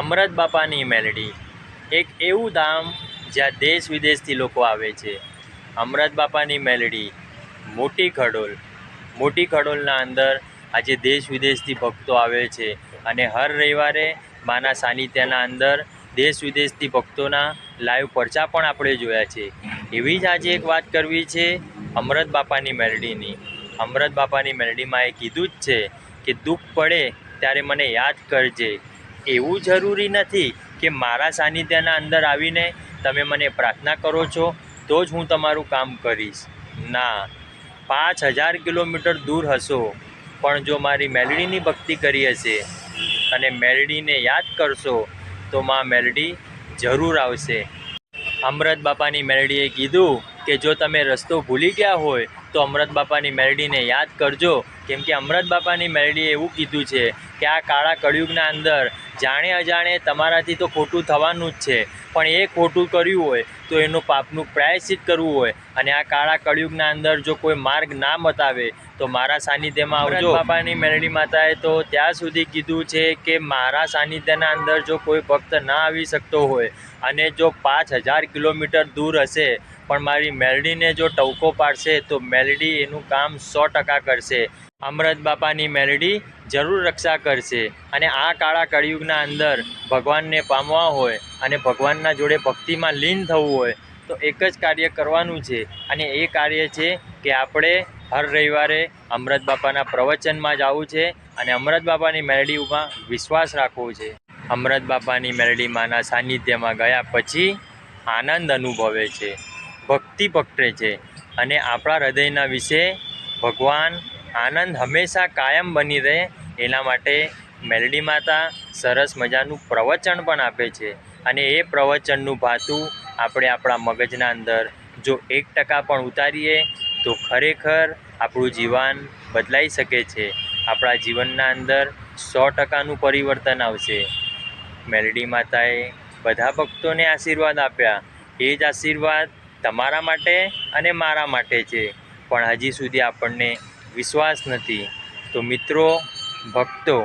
અમરત બાપાની મેલડી. એક એવું ધામ જ્યાં દેશ વિદેશથી લોકો આવે છે. અમરત બાપાની મેલડી, મોટી ખડોલ. મોટી ખડોલના અંદર આજે દેશ વિદેશથી ભક્તો આવે છે અને હર રવિવારે માના સાનિધ્યના અંદર દેશ વિદેશથી ભક્તોના લાઈવ પરચા પણ આપણે જોયા છે. એવી જ આજે એક વાત કરવી છે અમરત બાપાની મેલડીની. અમરત બાપાની મેલડીમાં એ કીધું જ છે કે દુઃખ પડે ત્યારે મને યાદ કરજે. એવું જરૂરી નથી કે મારા સાનિધ્યના અંદર આવીને તમે મને પ્રાર્થના કરો છો, તો જ હું તમારું કામ કરીશ. ના, પાંચ હજાર કિલોમીટર દૂર હશો, પણ જો મારી મેલડીની ભક્તિ કરી હશે અને મેલડીને યાદ કરશો, તો માં મેલડી જરૂર આવશે. અમરત બાપાની મેલડીએ કીધું કે જો તમે રસ્તો ભૂલી ગયા હોય તો અમરત બાપાની મેરડીને યાદ કરજો. કેમ કે અમરત બાપાની મેરડીએ એવું કીધું છે કે આ કાળા કળિયુગના અંદર જાણે અજાણે તમારાથી તો ખોટું થવાનું જ છે. પણ એ ખોટું કર્યું હોય તો એનું પાપનું પ્રાયશ્ચિત કરવું હોય. અને આ કાળા કળિયુગના અંદર જો કોઈ માર્ગ ના બતાવે તો મારા સાનિધ્યમાં આવજો. બાપાની મેરડી માતાએ તો ત્યાં સુધી કીધું છે કે મારા સાનિધ્યના અંદર જો કોઈ ભક્ત ના આવી શકતો હોય અને જો પાંચ હજાર કિલોમીટર દૂર હશે પણ મારી મેલડીને જો ટવકો પાડશે તો મેલડી એનું કામ સો ટકા કરશે. અમરત બાપાની મેલડી જરૂર રક્ષા કરશે અને આ કાળા કળિયુગના અંદર ભગવાનને પામવા હોય અને ભગવાનના જોડે ભક્તિમાં લીન થવું હોય તો એક જ કાર્ય કરવાનું છે અને એ કાર્ય છે કે આપણે હર રવિવારે અમરત બાપાના પ્રવચનમાં જવું છે અને અમરત બાપાની મેલડી ઉપર વિશ્વાસ રાખવો છે. અમરત બાપાની મેલડીમાંના સાનિધ્યમાં ગયા પછી આનંદ અનુભવે છે. ભક્તિ પકડે છે અને આપણા હૃદયના વિશે ભગવાન આનંદ હંમેશા કાયમ બની રહે એના માટે મેલડી માતા સરસ મજાનું પ્રવચન પણ આપે છે. અને એ પ્રવચનનું ભાતું આપણે આપણા મગજના અંદર જો એક ટકા પણ ઉતારીએ તો ખરેખર આપણું જીવન બદલાઈ શકે છે. આપણા જીવનના અંદર સો ટકાનું પરિવર્તન આવશે. મેલડી માતાએ બધા ભક્તોને આશીર્વાદ આપ્યા. એ જ આશીર્વાદ તમારા માટે અને મારા માટે છે. પણ હજી સુધી આપણને વિશ્વાસ નથી. તો મિત્રો, ભક્તો,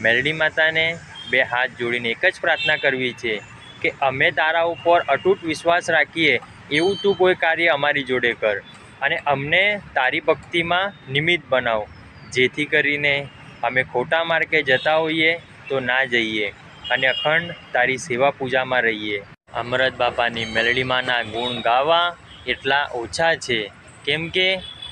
મેલડી માતાને બે હાથ જોડીને એક જ પ્રાર્થના કરવી છે કે અમે તારા ઉપર અતૂટ વિશ્વાસ રાખીએ એવું તું કોઈ કાર્ય અમારી જોડે કર અને અમને તારી ભક્તિમાં નિમિત્ત બનાવ. જેથી કરીને અમે ખોટા માર્ગે જતા હોઈએ તો ના જઈએ અને અખંડ તારી સેવા પૂજામાં રહીએ. અમરત બાપાની મેલડીમાંના ગુણ ગાવા એટલા ઓછા છે. કેમ કે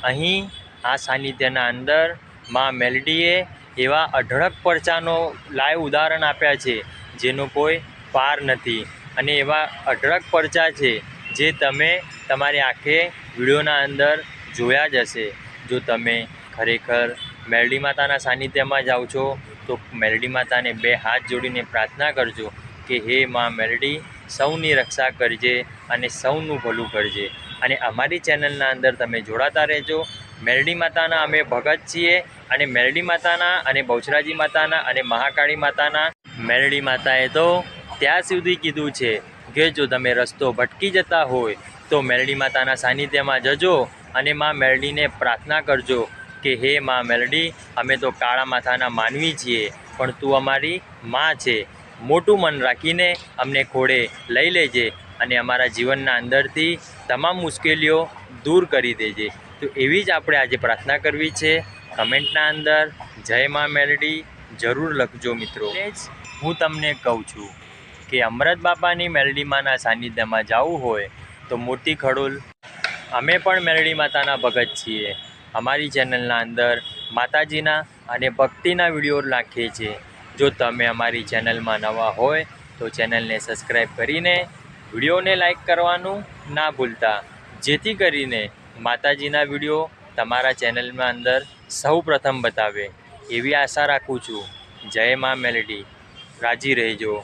અહીં આ સાનિધ્યના અંદરમાં મેલડીએ એવા અઢળક પરચાનો લાઈવ ઉદાહરણ આપ્યા છે, જેનો કોઈ પાર નથી. અને એવા અઢળક પરચા છે, જે તમે તમારી આંખે વિડીયોના અંદર જોયા જ હશે. જો તમે ખરેખર મેલડી માતાના સાનિધ્યમાં જાઓ છો, તો મેલડી માતાને બે હાથ જોડીને પ્રાર્થના કરજો. કે હે માં મેલડી સૌની રક્ષા કરજે અને સૌનું ભલું કરજે. અને અમારી ચેનલના અંદર તમે જોડાતા રહેજો. મેરડી માતાના અમે ભગત છીએ અને મેરડી માતાના અને બહુચરાજી માતાના અને મહાકાળી માતાના મેરડી માતાએ તો ત્યાં સુધી કીધું છે કે જો તમે રસ્તો ભટકી જતા હોય તો મેરડી માતાના સાનિધ્યમાં જજો અને માં મેરડીને પ્રાર્થના કરજો કે હે માં મેરડી, અમે તો કાળા માથાના માનવી છીએ, પણ તું અમારી માં છે. મોટું મન રાખીને અમને ખોળે લઈ લેજે અને અમારા જીવનના અંદરથી તમામ મુશ્કેલીઓ દૂર કરી દેજે. તો એવી જ આપણે આજે પ્રાર્થના કરવી છે. કમેન્ટના અંદર જય મા મેલડી જરૂર લખજો મિત્રો. હું તમને કહું છું કે અમરત બાપાની મેલડી માના સાનિધ્યમાં જવું હોય તો મોટી ખડોલ. અમે પણ મેલડી માતાના ભગત છીએ. અમારી ચેનલના અંદર માતાજીના અને ભક્તિના વીડિયો નાખીએ છીએ. જો તમે અમારી ચેનલમાં નવા હોય તો ચેનલને સબસ્ક્રાઈબ કરીને વિડીયોને લાઈક કરવાનું ના ભૂલતા. જેથી કરીને માતાજીના વીડિયો તમારા ચેનલમાં અંદર સૌ પ્રથમ બતાવે. એવી આશા રાખું છું. જય મા મેલડી. રાજી રહેજો.